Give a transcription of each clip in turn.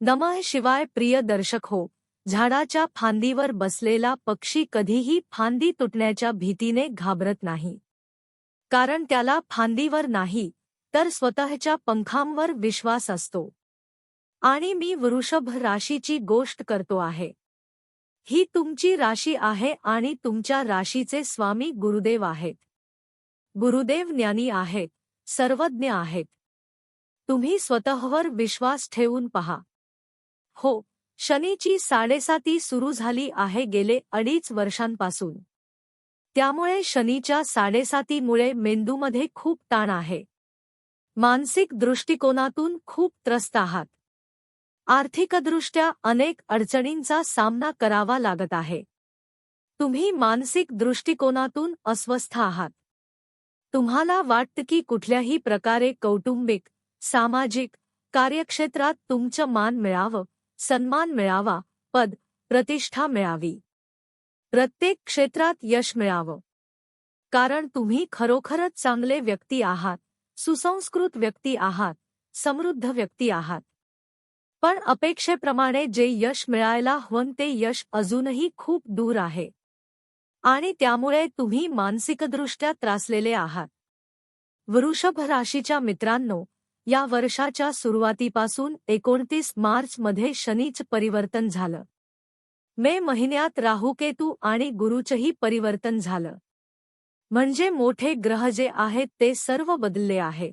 नमः शिवाय प्रिय दर्शक हो झाडाच्या फांदीवर बसलेला पक्षी कधीही फांदी तुटण्याच्या भीतीने घाबरत नाही. कारण त्याला फांदीवर नाही तर स्वतःच्या पंखांवर विश्वास असतो. आणि मी वृषभ राशीची गोष्ट करतो आहे. ही तुमची राशी आहे आणि तुमच्या राशीचे स्वामी गुरुदेव आहेत. गुरुदेव ज्ञानी आहेत सर्वज्ञ आहेत. तुम्ही स्वतःवर विश्वास ठेवून पहा. हो शनीची साडेसाती सुरू झाली आहे गेले अडीच वर्षांपासून. त्यामुळे शनीच्या साडेसातीमुळे मेंदूमध्ये खूप ताण आहे. मानसिक दृष्टिकोनातून खूप त्रस्त आहात. आर्थिकदृष्ट्या अनेक अडचणींचा सामना करावा लागत आहे. तुम्ही मानसिक दृष्टिकोनातून अस्वस्थ आहात. तुम्हाला वाटतं की कुठल्याही प्रकारे कौटुंबिक सामाजिक कार्यक्षेत्रात तुमचं मान मिळावं. सन्मान मिळावा. पद. प्रतिष्ठा मिळावी. प्रत्येक क्षेत्रात यश मिळावं. कारण तुम्ही खरोखरच चांगले व्यक्ती आहात. सुसंस्कृत व्यक्ती आहात. समृद्ध व्यक्ती आहात. पण अपेक्षेप्रमाणे जे यश मिळायला हवं ते यश अजूनही खूप दूर आहे. आणि त्यामुळे तुम्ही मानसिकदृष्ट्या त्रासलेले आहात. वृषभ राशीच्या मित्रांनो या वर्षाच्या सुरुवातीपासून एकोणतीस मार्चमध्ये शनीच परिवर्तन झालं. मे महिन्यात राहुकेतू आणि गुरुचंही परिवर्तन झालं. म्हणजे मोठे ग्रह जे आहेत ते सर्व बदलले आहे.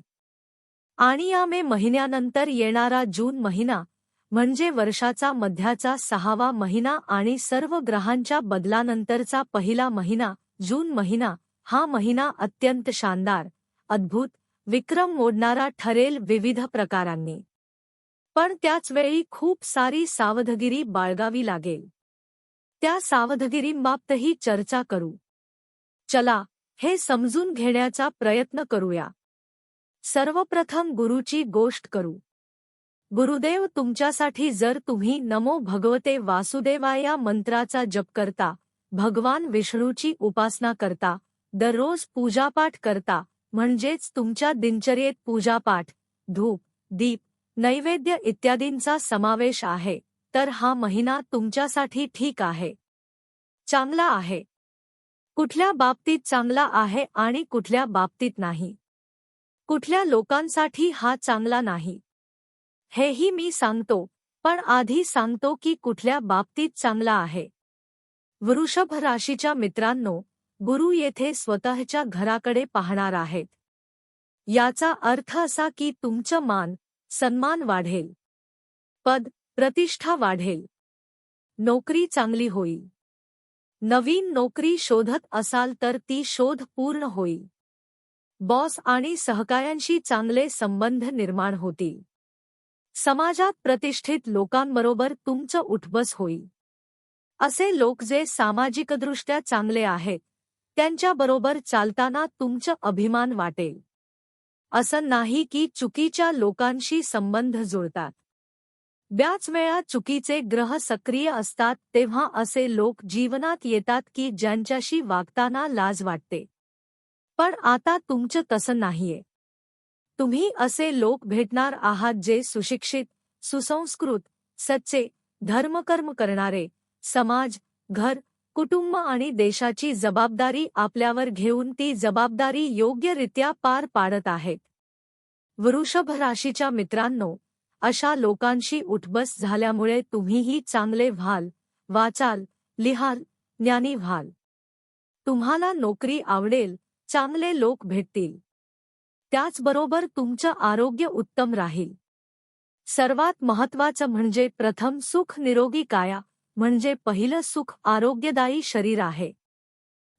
आणि या मे महिन्यानंतर येणारा जून महिना म्हणजे वर्षाचा मध्याचा सहावा महिना आणि सर्व ग्रहांच्या बदलानंतरचा पहिला महिना जून महिना हा महिना अत्यंत शानदार अद्भुत विक्रम मोडणारा ठरेल विविध प्रकारांनी. पण त्याचवेळी खूप सारी सावधगिरी बाळगावी लागेल. त्या सावधगिरींबाबतही चर्चा करू. चला हे समजून घेण्याचा प्रयत्न करूया. सर्वप्रथम गुरुची गोष्ट करू. गुरुदेव तुमच्यासाठी जर तुम्ही नमो भगवते वासुदेवा या मंत्राचा जप करता भगवान विष्णूची उपासना करता दररोज पूजापाठ करता म्हणजेच तुमच्या दिनचर्येत पूजापाठ धूप दीप नैवेद्य इत्यादींचा समावेश आहे तर हा महिना तुमच्यासाठी ठीक आहे. चांगला आहे. कुठल्या बाबतीत चांगला आहे आणि कुठल्या बाबतीत नाही. कुठल्या लोकांसाठी हा चांगला नाही. हेही मी सांगतो पण आधी सांगतो की कुठल्या बाबतीत चांगला आहे. वृषभ राशीच्या मित्रांनो गुरु येथे स्वतःच्या घराकडे पाहणार आहेत. याचा अर्थ असा की तुमचं मान सन्मान वाढेल. पद प्रतिष्ठा वाढेल. नोकरी चांगली होईल. नवीन नोकरी शोधत असाल तर ती शोध पूर्ण होईल. बॉस आणि सहकाऱ्यांशी चांगले संबंध निर्माण होतील. समाजात प्रतिष्ठित लोकांबरोबर तुमचं उठबस होईल. असे लोक जे सामाजिकदृष्ट्या चांगले आहेत त्यांच्याबरोबर चालताना तुमचं अभिमान वाटेल. असं नाही की चुकीच्या लोकांशी संबंध जुळतात. ब्याच वेळा चुकीचे ग्रह सक्रिय असतात तेव्हा असे लोक जीवनात येतात की ज्यांच्याशी वागताना लाज वाटते. पण आता तुमचं तसं नाहीये. तुम्ही असे लोक भेटणार आहात जे सुशिक्षित सुसंस्कृत सच्चे धर्मकर्म करणारे समाज घर कुटुंब आणि देशाची जबाबदारी आपल्यावर घेऊन ती जबाबदारी योग्यरित्या पार पाडत आहेत. वृषभ राशीच्या मित्रांनो अशा लोकांशी उठबस झाल्यामुळे तुम्हीही चांगले व्हाल वाचाल लिहाल ज्ञानी व्हाल. तुम्हाला नोकरी आवडेल चांगले लोक भेटतील. त्याचबरोबर तुमचं आरोग्य उत्तम राहील. सर्वात महत्वाचं म्हणजे प्रथम सुख निरोगी काया म्हणजे पहिलं सुख आरोग्यदायी शरीर आहे.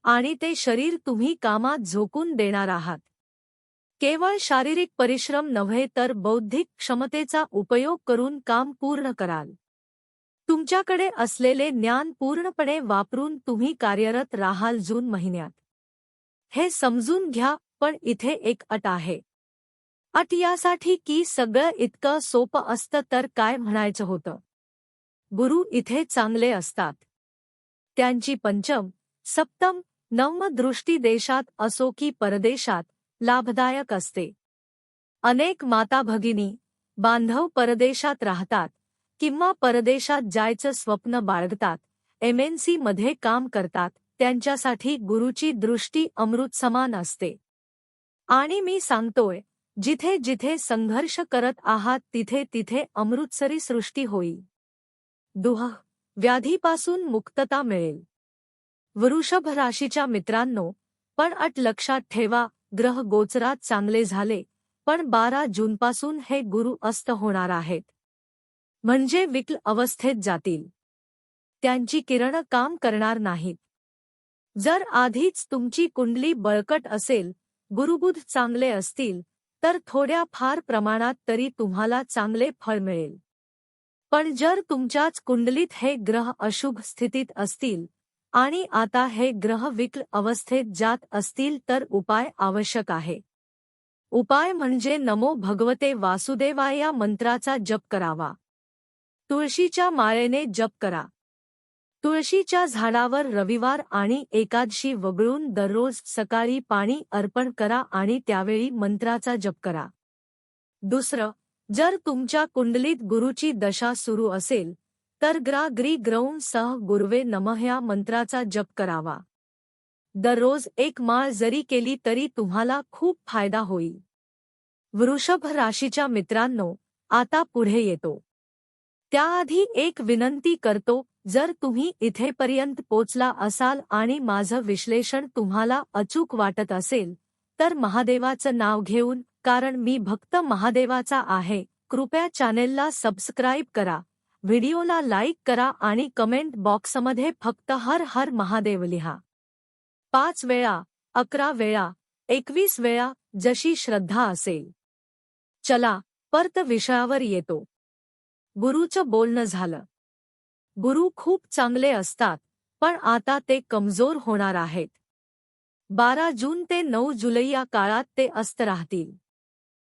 आणि ते शरीर तुम्ही कामात झोकून देणार आहात. केवळ शारीरिक परिश्रम नव्हे तर बौद्धिक क्षमतेचा उपयोग करून काम पूर्ण कराल. तुमच्याकडे असलेले ज्ञान पूर्णपणे वापरून तुम्ही कार्यरत राहाल जून महिन्यात. हे समजून घ्या पण इथे एक अट आहे. अट यासाठी की सगळं इतकं सोपं असतं तर काय म्हणायचं होतं? गुरु इथे चांगले असतात. त्यांची पंचम सप्तम नवम दृष्टी देशात असो की परदेशात लाभदायक असते. अनेक माता भगिनी बांधव परदेशात राहतात किंवा परदेशात जायचं स्वप्न बाळगतात एमएनसी मध्ये काम करतात त्यांच्यासाठी गुरुची दृष्टी अमृत समान असते. आणि मी सांगतोय जिथे जिथे संघर्ष करत आहात तिथे तिथे अमृतसरी सृष्टी होईल दुह व्याधीपासून मुक्तता मिळेल. वृषभ राशीच्या मित्रांनो पण अट लक्षात ठेवा ग्रह गोचरात चांगले झाले पण बारा जूनपासून हे गुरु अस्त होणार आहेत. म्हणजे विकल अवस्थेत जातील. त्यांची किरण काम करणार नाहीत. जर आधीच तुमची कुंडली बळकट असेल गुरुबुध चांगले असतील तर थोड्या फार प्रमाणात तरी तुम्हाला चांगले फळ मिळेल. पण जर तुमच्याच कुंडलीत हे ग्रह अशुभ स्थितीत असतील आणि आता हे ग्रह विकल अवस्थेत जात असतील तर उपाय आवश्यक आहे. उपाय म्हणजे नमो भगवते वासुदेवाय या मंत्राचा जप करावा. तुळशीच्या माळेने जप करा. तुळशीच्या झाडावर रविवार आणि एकादशी वगळून दररोज सकाळी पाणी अर्पण करा आणि त्यावेळी मंत्राचा जप करा. दुसरं जर तुमच्या कुंडलीत गुरुची दशा सुरू असेल तर ग्रा ग्री ग्रौं सह गुरवे नमः या मंत्राचा जप करावा. दररोज एक माळ जरी केली तरी तुम्हाला खूप फायदा होईल. वृषभ राशीच्या मित्रांनो आता पुढे येतो. त्याआधी एक विनंती करतो जर तुम्ही इथेपर्यंत पोचला असाल आणि माझं विश्लेषण तुम्हाला अचूक वाटत असेल तर महादेवाचं नाव घेऊन कारण मी भक्त महादेवाचा आहे. कृपया चॅनेलला सबस्क्राईब करा. व्हिडिओला लाईक करा आणि कमेंट बॉक्समध्ये फक्त हर हर महादेव लिहा. पाच वेळा अकरा वेळा एकवीस वेळा जशी श्रद्धा असेल. चला परत विषयावर येतो. गुरुचं बोलणं झालं. गुरु खूप चांगले असतात पण आता ते कमजोर होणार आहेत. बारा जून ते नऊ जुलै या काळात ते अस्त राहतील.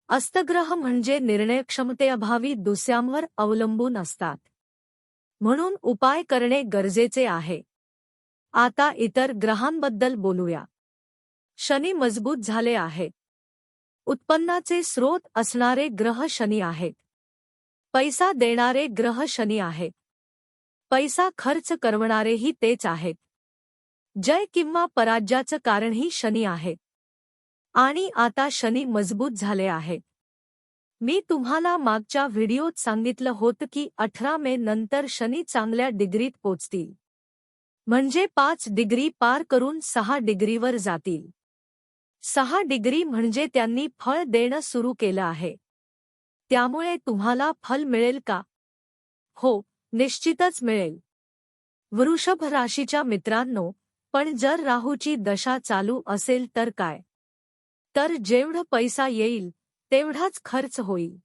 अस्तग्रह म्हणजे निर्णयक्षमतेअभावी दुसऱ्यांवर अवलंबून असतात. म्हणून उपाय करणे गरजेचे आहे. आता इतर ग्रहांबद्दल बोलूया. शनी मजबूत झाले आहेत उत्पन्नाचे स्रोत असणारे ग्रह शनी आहेत. पैसा देणारे ग्रह शनी आहेत. पैसा खर्च करवणारेही तेच आहेत. जय किंवा पराज्याचं कारणही शनी आहेत आणि आता शनी मजबूत झाले आहेत मी तुम्हाला मागच्या व्हिडिओत सांगितलं होतं की अठरा मे नंतर शनी चांगल्या डिग्रीत पोचतील. म्हणजे पाच डिग्री पार करून सहा डिग्रीवर जातील. सहा डिग्री म्हणजे त्यांनी फळ देणं सुरू केलं आहे. त्यामुळे तुम्हाला फल मिळेल का? हो निश्चितच मिळेल. वृषभ राशीच्या मित्रांनो पण जर राहूची दशा चालू असेल तर काय? तर जेवढं पैसा येईल तेवढाच खर्च होईल.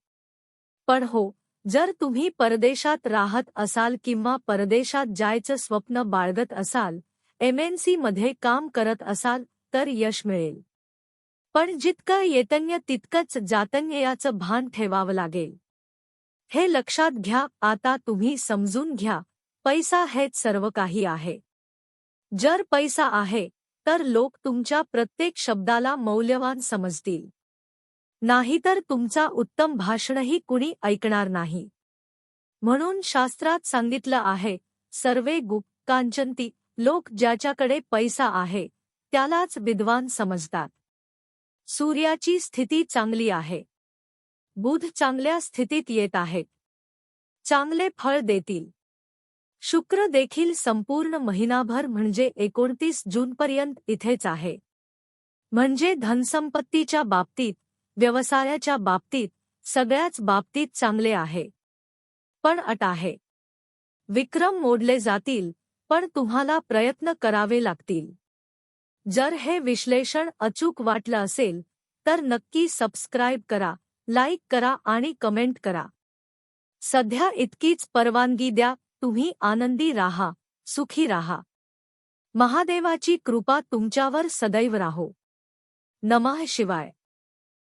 पण हो जर तुम्ही परदेशात राहत असाल किंवा परदेशात जायचं स्वप्न बाळगत असाल एमएनसी मध्ये काम करत असाल तर यश मिळेल. पण जितकं येतन्य तितकंच जातन्य याचं भान ठेवावं लागेल. हे लक्षात घ्या आता तुम्ही समजून घ्या पैसा हेच सर्व काही आहे. जर पैसा आहे तर लोक तुमच्या प्रत्येक शब्दाला मौल्यवान समजतील. नाहीतर तुमचा उत्तम भाषणही कुणी ऐकणार नाही. म्हणून शास्त्रात सांगितलं आहे सर्वे गुप कांचंती लोक ज्याच्याकडे पैसा आहे त्यालाच विद्वान समजतात. सूर्याची स्थिती चांगली आहे. बुध चांगल्या स्थितीत येत आहेत. चांगले फळ देतील. शुक्र देखील संपूर्ण महिनाभर म्हणजे एकोणतीस जूनपर्यंत इथेच आहे. म्हणजे धनसंपत्तीच्या बाबतीत व्यवसायाच्या बाबतीत सगळ्याच बाबतीत चांगले आहे. पण अट आहे. विक्रम मोडले जातील पण तुम्हाला प्रयत्न करावे लागतील. जर हे विश्लेषण अचूक वाटलं असेल तर नक्की सबस्क्राईब करा लाईक करा आणि कमेंट करा. सध्या इतकीच परवानगी द्या तुम्ही आनंदी राहा सुखी राहा. महादेवाची कृपा तुमच्यावर सदैव राहो. नमः शिवाय.